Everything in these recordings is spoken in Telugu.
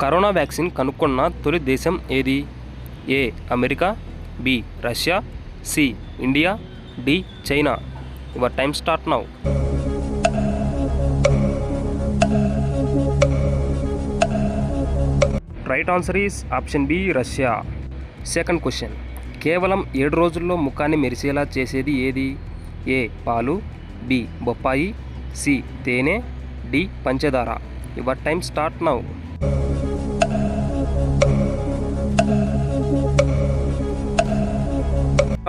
కరోనా వ్యాక్సిన్ కనుక్కున్న తొలి దేశం ఏది? A America B Russia C India D China. Your time start now. Right answer is option B Russia. Second question. కేవలం ఏడు రోజుల్లో ముఖాన్ని మెరిసేలా చేసేది ఏది? ఏ పాలు బి బొప్పాయి సి తేనె డి పంచదార. Your time start now.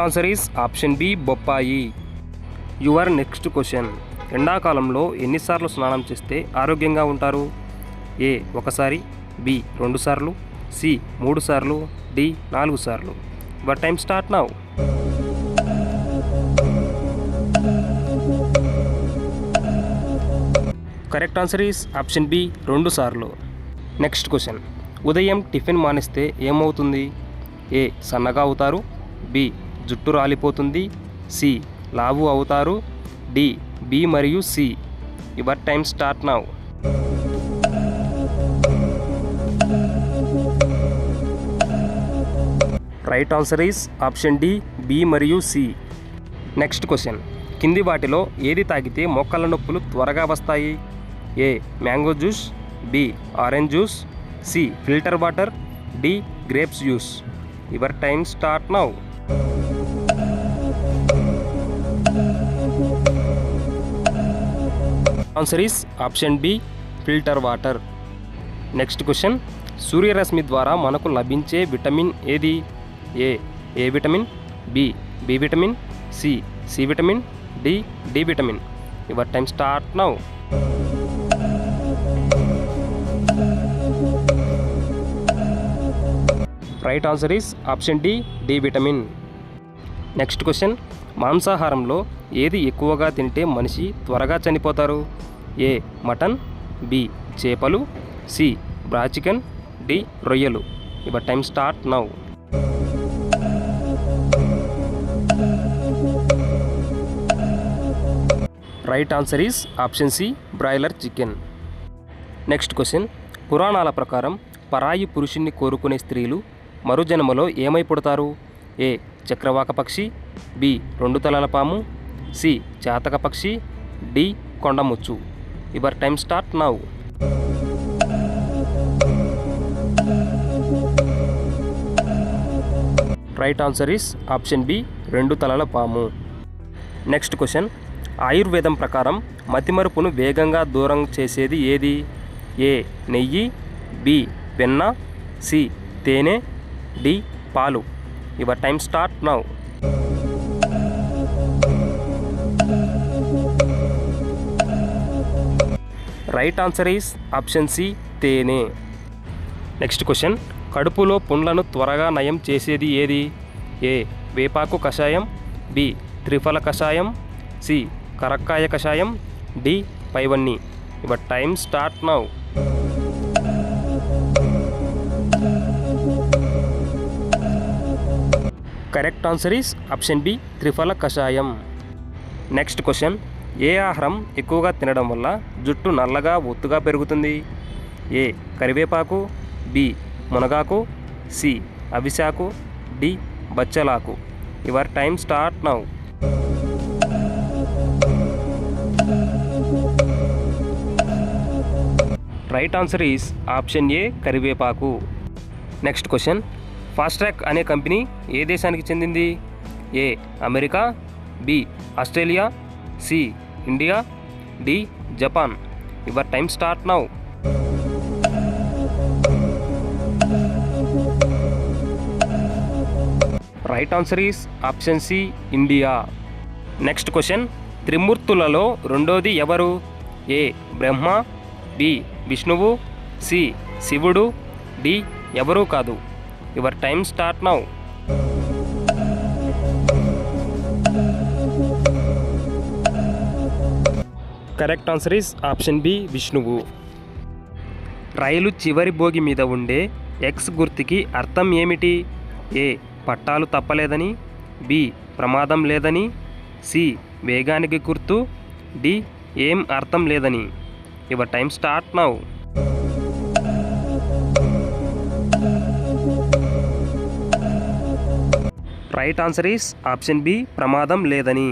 Answer is option B బొప్పాయి. యువర్ నెక్స్ట్ క్వశ్చన్ ఎండాకాలంలో ఎన్నిసార్లు స్నానం చేస్తే ఆరోగ్యంగా ఉంటారు? ఏ ఒకసారి. బి రెండు సార్లు సి మూడు సార్లు డి నాలుగు సార్లు but time start now correct answer is option B రెండు సార్లు నెక్స్ట్ క్వశ్చన్. ఉదయం టిఫిన్ మానేస్తే ఏమవుతుంది? ఏ. సన్నగా అవుతారు. బి. జుట్టు రాలిపోతుంది. సి. లావు అవుతారు. డి. బి మరియు C. Your time start now. Right answer is option D B మరియు సి. Next question. కింది వాటిలో ఏది తాగితే మొక్కల నొప్పులు త్వరగా వస్తాయి? A. Mango juice B orange juice C filter water D grapes juice. Your time start now. Answer is option B filter water. Next question సూర్యరశ్మి ద్వారా మనకు లభించే విటమిన్ ఏది? A A vitamin B B vitamin C C vitamin D D vitamin. Your time start now. Right answer is option D D vitamin. Next question. మాంసాహారంలో ఏది ఎక్కువగా తింటే మనిషి త్వరగా చనిపోతారు? ఏ మటన్ బి చేపలు సి బ్రా చికెన్ డి రొయ్యలు. Your time start now. Right answer is option C broiler chicken. Next question. పురాణాల ప్రకారం పరాయి పురుషుణ్ణి కోరుకునే స్త్రీలు మరుజనములో ఏమై పుడతారు? ఏ. చక్రవాక పక్షి బి. రెండు తలల పాము సి. చాతక పక్షి D. కొండముచ్చు. Your time start now. Right answer is option B రెండు తలల పాము. Next question. ఆయుర్వేదం ప్రకారం మతిమరుపును వేగంగా దూరం చేసేది ఏది? ఏ. నెయ్యి బి. వెన్న సి. తేనె డి పాలు. Your time start now. Right answer is option C తేనె. Next question. కడుపులో పుండ్లను త్వరగా నయం చేసేది ఏది? ఏ వేపాకు కషాయం బి త్రిఫల కషాయం సి కరక్కాయ కషాయం డి పైవన్నీ. Your time start now. Correct answer is option B Triphala కషాయం. నెక్స్ట్ క్వశ్చన్ ఏ ఆహారం ఎక్కువగా తినడం వల్ల జుట్టు నల్లగా ఒత్తుగా పెరుగుతుంది? ఏ కరివేపాకు బి మునగాకు సి అవిశాకు డి బచ్చలాకు. Your time start now. Right answer is option A కరివేపాకు. నెక్స్ట్ క్వశ్చన్ ఫాస్ట్రాక్ అనే కంపెనీ ఏ దేశానికి చెందింది? A America B Australia C India D Japan. Your time start now. Right answer is option C India. Next question. త్రిమూర్తులలో రెండోది ఎవరు? ఏ బ్రహ్మ బి విష్ణువు సి శివుడు డి ఎవరూ కాదు. Your time start now. Correct answer is option B విష్ణువు. రైలు చివరి భోగి మీద ఉండే ఎక్స్ గుర్తుకి అర్థం ఏమిటి? ఏ. పట్టాలు తప్పలేదని. బి. ప్రమాదం లేదని. సి. వేగానికి గుర్తు. డి. ఏం అర్థం లేదని. Your time start now. Right answer is option B ప్రమాదం లేదని